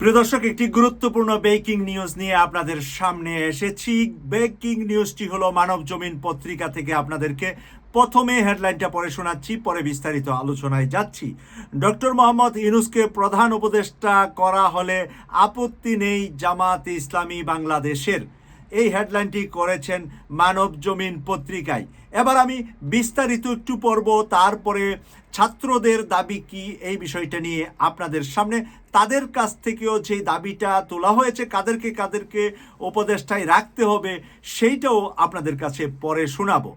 প্রিয় দর্শক, একটি গুরুত্বপূর্ণ বেকিং নিউজ নিয়ে আপনাদের সামনে এসেছি। বেকিং নিউজটি হলো মানব জমিন পত্রিকা থেকে আপনাদেরকে প্রথমে হেডলাইনটা পরে শোনাচ্ছি, পরে বিস্তারিত আলোচনায় যাচ্ছি। ডক্টর মোহাম্মদ ইউনুসকে প্রধান উপদেষ্টা করা হলে আপত্তি নেই জামাত ইসলামী বাংলাদেশের। এই হেডলাইনটি করেছেন মানব জমিন পত্রিকায়। এবার আমি বিস্তারিত একটু পড়ব, তারপরে ছাত্রদের দাবি কি এই বিষয়টা নিয়ে আপনাদের সামনে। তাদের কাছ থেকেও যে দাবিটা তোলা হয়েছে, কাদেরকে কাদেরকে উপদেষ্টায় রাখতে হবে, সেইটাও আপনাদের কাছে পরে শোনাবো।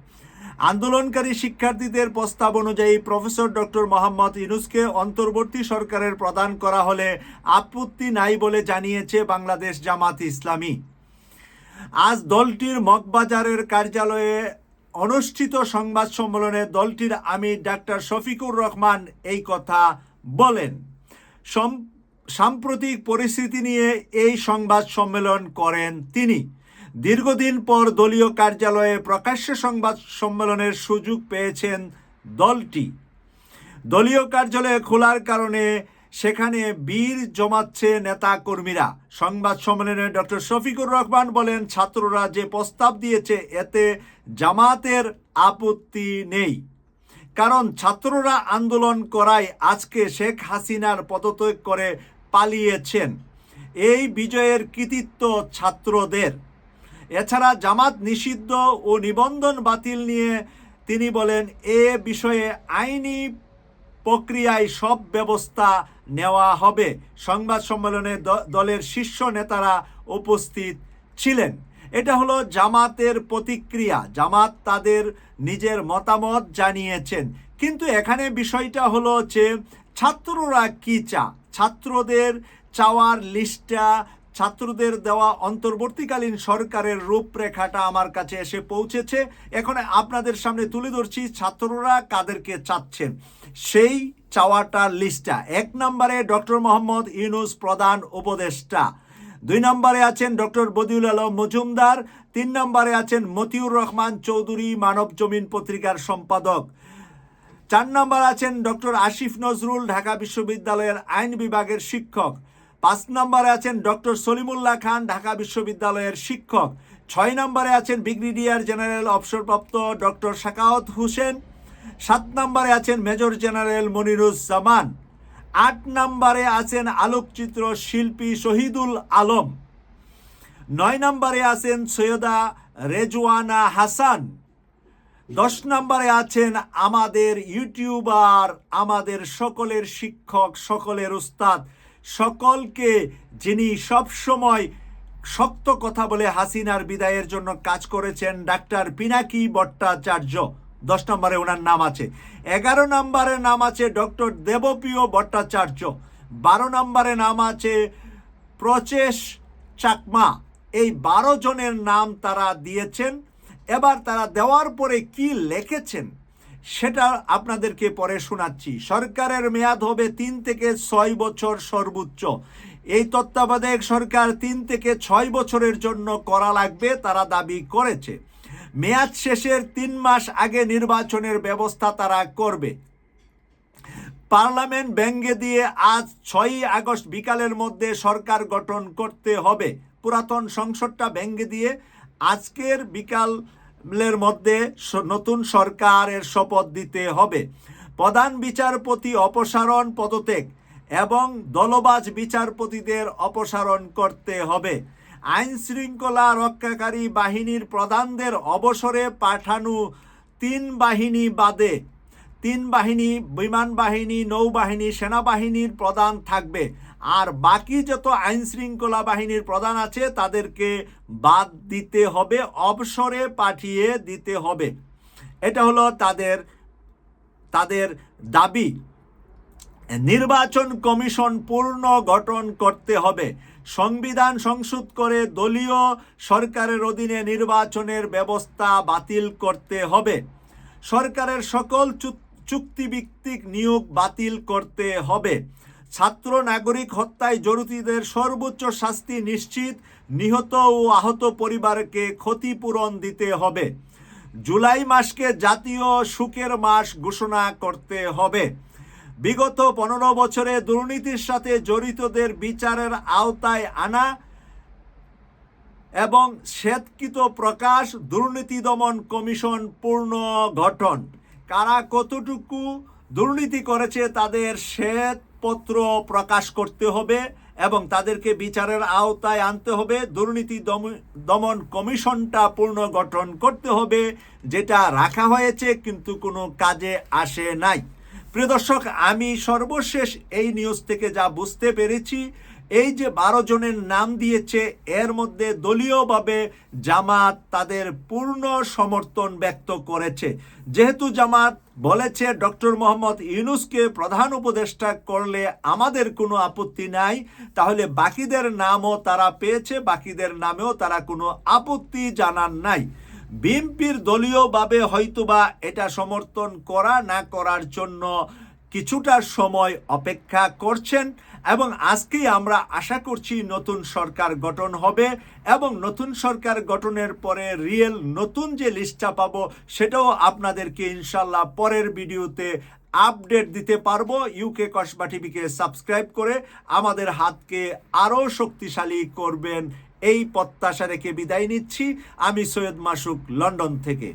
আন্দোলনকারী শিক্ষার্থীদের প্রস্তাব অনুযায়ী প্রফেসর ডক্টর মোহাম্মদ ইউনুসকে অন্তর্বর্তী সরকারের প্রদান করা হলে আপত্তি নাই বলে জানিয়েছে বাংলাদেশ জামাত ইসলামী। আজ দলটির মগবাজারের কার্যালয়ে অনুষ্ঠিত সংবাদ সম্মেলনে দলটির আমির ডাক্তার শফিকুর রহমান এই কথা বলেন। সাম্প্রতিক পরিস্থিতি নিয়ে এই সংবাদ সম্মেলন করেন তিনি। দীর্ঘদিন পর দলীয় কার্যালয়ে প্রকাশ্য সংবাদ সম্মেলনের সুযোগ পেয়েছেন দলটি। দলীয় কার্যালয়ে খোলার কারণে সেখানে বীর জমাচ্ছে নেতা কর্মীরা সংবাদ সম্মেলনে ডক্টর শফিকুর রহমান বলেন, ছাত্ররা যে প্রস্তাব দিয়েছে, এতে জামাতের আপত্তি নেই। কারণ ছাত্ররা আন্দোলন করায় আজকে শেখ হাসিনার পদত্যাগ করে পালিয়েছেন। এই বিজয়ের কৃতিত্ব ছাত্রদের। এছাড়া জামাত নিষিদ্ধ ও নিবন্ধন বাতিল নিয়ে তিনি বলেন, এ বিষয়ে আইনি প্রক্রিয়ায় সব ব্যবস্থা নেওয়া হবে। সংবাদ সম্মেলনে দলের শীর্ষ নেতারা উপস্থিত ছিলেন। এটা হলো জামাতের প্রতিক্রিয়া। জামাত তাদের নিজের মতামত জানিয়েছেন। কিন্তু এখানে বিষয়টা হলো যে ছাত্ররা কি চা ছাত্রদের চাওয়ার লিস্টটা ছাত্রদের দেওয়া অন্তর্বর্তীকালীন সরকারের রূপরেখাটা আমার কাছে এসে পৌঁছেছে। এখন আপনাদের সামনে তুলে ধরছি ছাত্ররা কাদেরকে চাচ্ছেন। সেই চাওয়াটার লিস্টটা। এক নম্বরে ডক্টর মোহাম্মদ ইউনুস প্রধান উপদেষ্টা। দুই নম্বরে আছেন ডক্টর বদিউল আলম মজুমদার। তিন নম্বরে আছেন মতিউর রহমান চৌধুরী, মানব জমিন পত্রিকার সম্পাদক। চার নম্বর আছেন ডক্টর আসিফ নজরুল, ঢাকা বিশ্ববিদ্যালয়ের আইন বিভাগের শিক্ষক। পাঁচ নম্বরে আছেন ডক্টর সলিমুল্লাহ খান, ঢাকা বিশ্ববিদ্যালয়ের শিক্ষক। ছয় নম্বরে আছেন ব্রিগেডিয়ার জেনারেল অবসরপ্রাপ্ত ডক্টর শাকাওয়াত হোসেন। সাত নম্বরে আছেন মেজর জেনারেল মনিরুজ্জামান। আট নম্বরে আছেন আলোকচিত্র শিল্পী শহীদুল আলম। নয় নম্বরে আছেন সৈয়দা রেজওয়ানা হাসান। দশ নম্বরে আছেন আমাদের ইউটিউবার, আমাদের সকলের শিক্ষক, সকলের উস্তাদ সকলকে যিনি সবসময় শক্ত কথা বলে হাসিনার বিদায়ের জন্য কাজ করেছেন, ডাক্তার পিনাকি ভট্টাচার্য। দশ নম্বরে ওনার নাম আছে। এগারো নম্বরে নাম আছে ডক্টর দেবপ্রিয় ভট্টাচার্য। বারো নম্বরে নাম আছে প্রচেশ চাকমা। এই বারো জনের নাম তারা দিয়েছেন। এবার তারা দেওয়ার পরে কি লিখেছেন? সেটা আপনাদেরকে পরে শোনাচ্ছি। সরকারের মেয়াদ হবে তিন থেকে ছয় বছর সর্বোচ্চ। এই তত্ত্বাবধায়ক সরকার তিন থেকে ছয় বছরের জন্য করা লাগবে, তারা দাবি করেছে। মেয়াদ শেষের তিন মাস আগে নির্বাচনের ব্যবস্থা তারা করবে। পার্লামেন্ট ব্যঙ্গে দিয়ে আজ ছয়ই আগস্ট বিকালের মধ্যে সরকার গঠন করতে হবে। পুরাতন সংসদটা ব্যঙ্গে দিয়ে আজকের বিকালের মধ্যে নতুন সরকারের শপথ দিতে হবে। প্রধান বিচারপতি অপসারণ পদত্যাগ এবং দলবাজ বিচারপতিদের অপসারণ করতে হবে। আইন শৃঙ্খলা রক্ষাকারী বাহিনীর প্রধানদের অবসরে পাঠানো তিন বাহিনী বাদে তিন বাহিনী, বিমান বাহিনী, নৌবাহিনী, সেনাবাহিনীর প্রধান থাকবে। আর বাকি যত আইন শৃঙ্খলা বাহিনীর প্রধান আছে, তাদেরকে বাদ দিতে হবে, অবসরে পাঠিয়ে দিতে হবে। এটা হলো তাদের তাদের দাবি। নির্বাচন কমিশন পূর্ণ গঠন করতে হবে। সংবিধান সংশোধ করে দলীয় সরকারের অধীনে নির্বাচনের ব্যবস্থা বাতিল করতে হবে। সরকারের সকল চু- চুক্তিভিত্তিক নিয়োগ বাতিল করতে হবে। ছাত্র নাগরিক হত্যায় জড়িতদের সর্বোচ্চ শাস্তি নিশ্চিত, নিহত ও আহত পরিবারকে ক্ষতিপূরণ দিতে হবে। জুলাই মাসকে জাতীয় সুখের মাস ঘোষণা করতে হবে। বিগত পনেরো বছরে দুর্নীতির সাথে জড়িতদের বিচারের আওতায় আনা এবং শ্বেতকৃত প্রকাশ, দুর্নীতি দমন কমিশন পূর্ণ গঠন। কারা কতটুকু দুর্নীতি করেছে তাদের শ্বেতপত্র প্রকাশ করতে হবে এবং তাদেরকে বিচারের আওতায় আনতে হবে। দুর্নীতি দম- দমন কমিশনটা পূর্ণ গঠন করতে হবে, যেটা রাখা হয়েছে, কিন্তু কোনো কাজে আসে নাই। প্রিয় দর্শক, আমি সর্বশেষ এই নিউজ থেকে যা বুঝতে পেরেছি এই যে বারো জনের নাম দিয়েছে, এর মধ্যে দলীয়ভাবে জামাত তাদের পূর্ণ সমর্থন ব্যক্ত করেছে। যেহেতু জামাত বলেছে, ডক্টর মোহাম্মদ ইউনুসকে প্রধান উপদেষ্টা করলে আমাদের কোনো আপত্তি নাই, তাহলে বাকিদের নামও তারা পেয়েছে, বাকিদের নামেও তারা কোনো আপত্তি জানান নাই। বিএনপির দলীয়ভাবে হয়তোবা এটা সমর্থন করা না করার জন্য কিছুটা সময় অপেক্ষা করছেন এবং আজকেই আমরা আশা করছি নতুন সরকার গঠন হবে এবং নতুন সরকার গঠনের পরে রিয়েল নতুন যে লিস্টটা পাবো সেটাও আপনাদেরকে ইনশাল্লাহ পরের ভিডিওতে আপডেট দিতে পারব। ইউকে কসবা টিভিকে সাবস্ক্রাইব করে আমাদের হাতকে আরও শক্তিশালী করবেন। এই প্রত্যাশা রেখে বিদায় নিচ্ছি। আমি সৈয়দ মাসুক, লন্ডন থেকে।